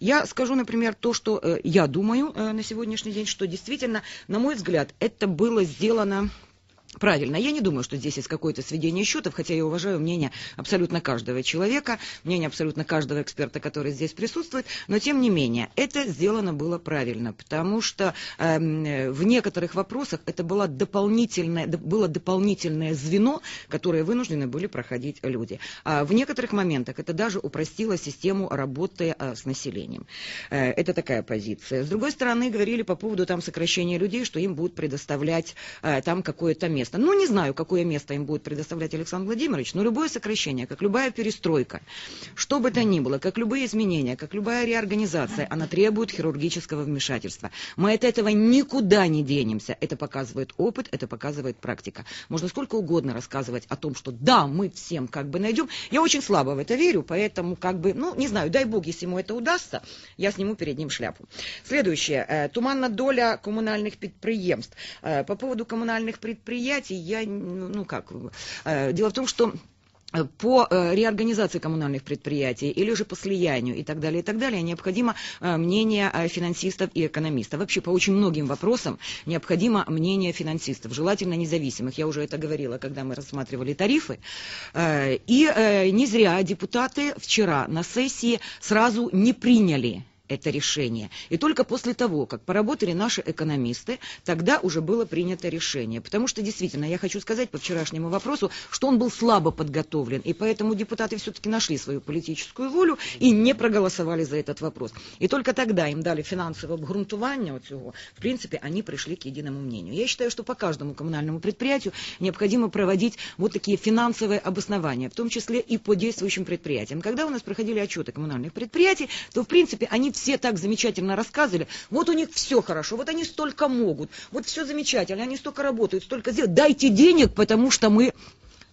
Я скажу, например, то, что э, я думаю э, на сегодняшний день, что действительно, на мой взгляд, это было сделано Правильно. Я не думаю, что здесь есть какое-то сведение счетов, хотя я уважаю мнение абсолютно каждого человека, мнение абсолютно каждого эксперта, который здесь присутствует, но тем не менее, это сделано было правильно, потому что э, в некоторых вопросах это было дополнительное, было дополнительное звено, которое вынуждены были проходить люди. А в некоторых моментах это даже упростило систему работы э, с населением. Э, это такая позиция. С другой стороны, говорили по поводу там сокращения людей, что им будут предоставлять э, там какое-то место место. Ну, не знаю, какое место им будет предоставлять Александр Владимирович, но любое сокращение, как любая перестройка, что бы то ни было, как любые изменения, как любая реорганизация, она требует хирургического вмешательства. Мы от этого никуда не денемся. Это показывает опыт, это показывает практика. Можно сколько угодно рассказывать о том, что да, мы всем как бы найдем. Я очень слабо в это верю, поэтому как бы, ну, не знаю, дай бог, если ему это удастся, я сниму перед ним шляпу. Следующее. Э, туманная доля коммунальных предприемств. Э, по поводу коммунальных предприятий предприятий, я, ну как, э, дело в том, что э, по э, реорганизации коммунальных предприятий или же по слиянию и так далее, и так далее, необходимо мнение финансистов и экономистов. Вообще по очень многим вопросам необходимо мнение финансистов, желательно независимых. Я уже это говорила, когда мы рассматривали тарифы. И не зря депутаты вчера на сессии сразу не приняли это решение. И только после того, как поработали наши экономисты, тогда уже было принято решение. Потому что, действительно, я хочу сказать по вчерашнему вопросу, что он был слабо подготовлен, и поэтому депутаты все-таки нашли свою политическую волю и не проголосовали за этот вопрос. И только тогда им дали финансовое обґрунтування цього, в принципе, они пришли к единому мнению. Я считаю, что по каждому коммунальному предприятию необходимо проводить вот такие финансовые обоснования, в том числе и по действующим предприятиям. Когда у нас проходили отчеты коммунальных предприятий, то, в принципе, они все так замечательно рассказывали, вот у них все хорошо, вот они столько могут, вот все замечательно, они столько работают, столько сделают, дайте денег, потому что мы...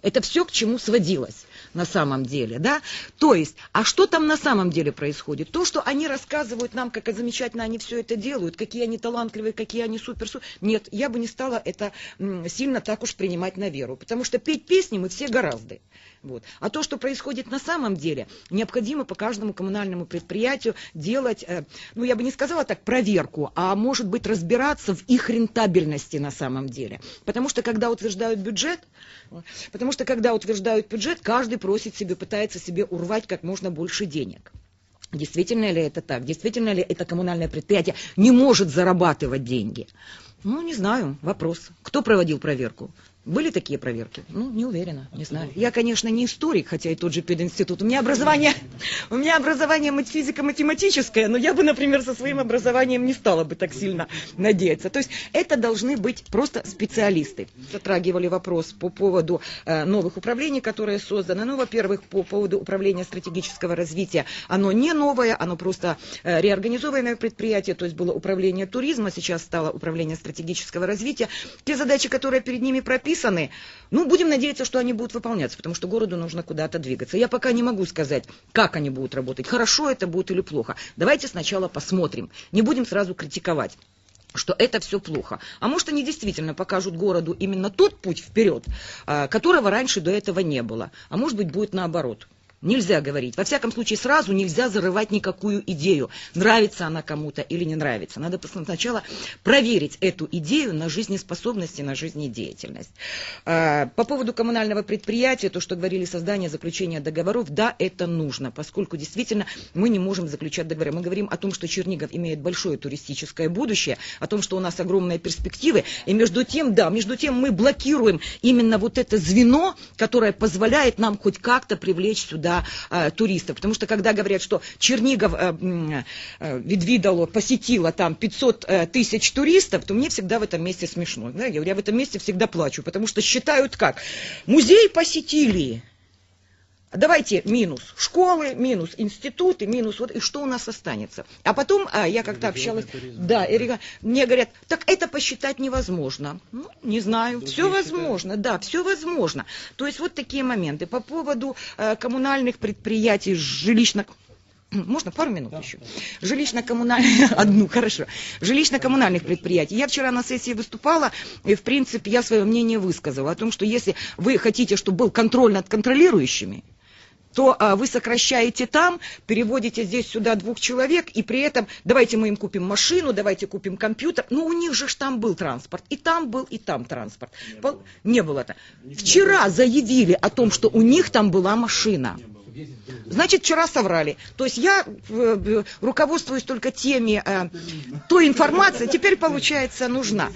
Это все к чему сводилось на самом деле, да? То есть, а что там на самом деле происходит? То, что они рассказывают нам, как замечательно они все это делают, какие они талантливые, какие они супер. Нет, я бы не стала это сильно так уж принимать на веру, потому что петь песни мы все гораздо. Вот. А то, что происходит на самом деле, необходимо по каждому коммунальному предприятию делать, э, ну я бы не сказала так, проверку, а может быть разбираться в их рентабельности на самом деле. Потому что когда утверждают бюджет, потому что когда утверждают бюджет, каждый просит себе, пытается себе урвать как можно больше денег. Действительно ли это так? Действительно ли это коммунальное предприятие не может зарабатывать деньги? Ну, не знаю, вопрос. Кто проводил проверку? Были такие проверки? Ну, не уверена, не знаю. Я, конечно, не историк, хотя и тот же пединститут. У меня образование, у меня образование физико-математическое, но я бы, например, со своим образованием не стала бы так сильно надеяться. То есть это должны быть просто специалисты. Затрагивали вопрос по поводу э, новых управлений, которые созданы. Ну, во-первых, по поводу управления стратегического развития. Оно не новое, оно просто э, реорганизованное предприятие, то есть было управление туризма, сейчас стало управление стратегического развития. Те задачи, которые перед ними прописаны, прописаны. Ну, будем надеяться, что они будут выполняться, потому что городу нужно куда-то двигаться. Я пока не могу сказать, как они будут работать, хорошо это будет или плохо. Давайте сначала посмотрим, не будем сразу критиковать что это все плохо. А может, они действительно покажут городу именно тот путь вперед, а, которого раньше до этого не было. А может быть, будет наоборот. Нельзя говорить. Во всяком случае, сразу нельзя зарывать никакую идею. Нравится она кому-то или не нравится. Надо сначала проверить эту идею на жизнеспособность и на жизнедеятельность. А, по поводу коммунального предприятия, то, что говорили создание, заключение договоров, да, это нужно, поскольку действительно мы не можем заключать договоры. Мы говорим о том, что Чернигов имеет большое туристическое будущее, о том, что у нас огромные перспективы, и между тем, да, между тем мы блокируем именно вот это звено, которое позволяет нам хоть как-то привлечь сюда э, туристов. Потому что когда говорят, что Чернигов э, э, Видвидало посетила там 500 э, тысяч туристов, то мне всегда в этом месте смешно. Да? Я, я в этом месте всегда плачу, потому что считают как? Музей посетили, Давайте минус школы, минус институты, минус вот, и что у нас останется? А потом, а, я как-то общалась, туризм. да, Эрика, мне говорят, так это посчитать невозможно. Ну, не знаю, Другие все возможно, считают. да, все возможно. То есть вот такие моменты. По поводу э, коммунальных предприятий, жилищных можно пару минут да, еще? Жилищно-коммунальных, одну, хорошо. Жилищно-коммунальных предприятий. Я вчера на сессии выступала, и, в принципе, я свое мнение высказала о том, что если вы хотите, чтобы был контроль над контролирующими, то а, вы сокращаете там, переводите здесь сюда двух человек, и при этом давайте мы им купим машину, давайте купим компьютер. Ну, у них же ж там был транспорт, и там был, и там транспорт. Не, Пол... было. Не было это. Вчера заявили о том, что у них там была машина. Значит, вчера соврали. То есть я э, руководствуюсь только теми, э, той информацией, теперь, получается, нужна.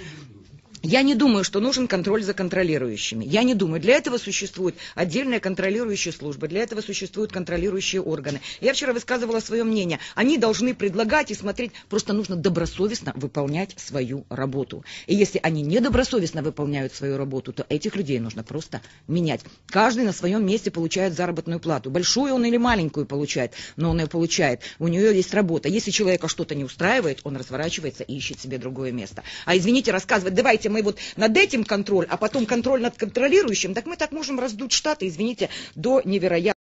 Я не думаю, что нужен контроль за контролирующими. Я не думаю. Для этого существует отдельная контролирующая служба, для этого существуют контролирующие органы. Я вчера высказывала свое мнение. Они должны предлагать и смотреть. Просто нужно добросовестно выполнять свою работу. И если они недобросовестно выполняют свою работу, то этих людей нужно просто менять. Каждый на своем месте получает заработную плату. Большую он или маленькую получает, но он ее получает. У нее есть работа. Если человека что-то не устраивает, он разворачивается и ищет себе другое место. А извините, рассказывать, давайте мы вот над этим контроль, а потом контроль над контролирующим, так мы так можем раздуть штаты, извините, до невероятного.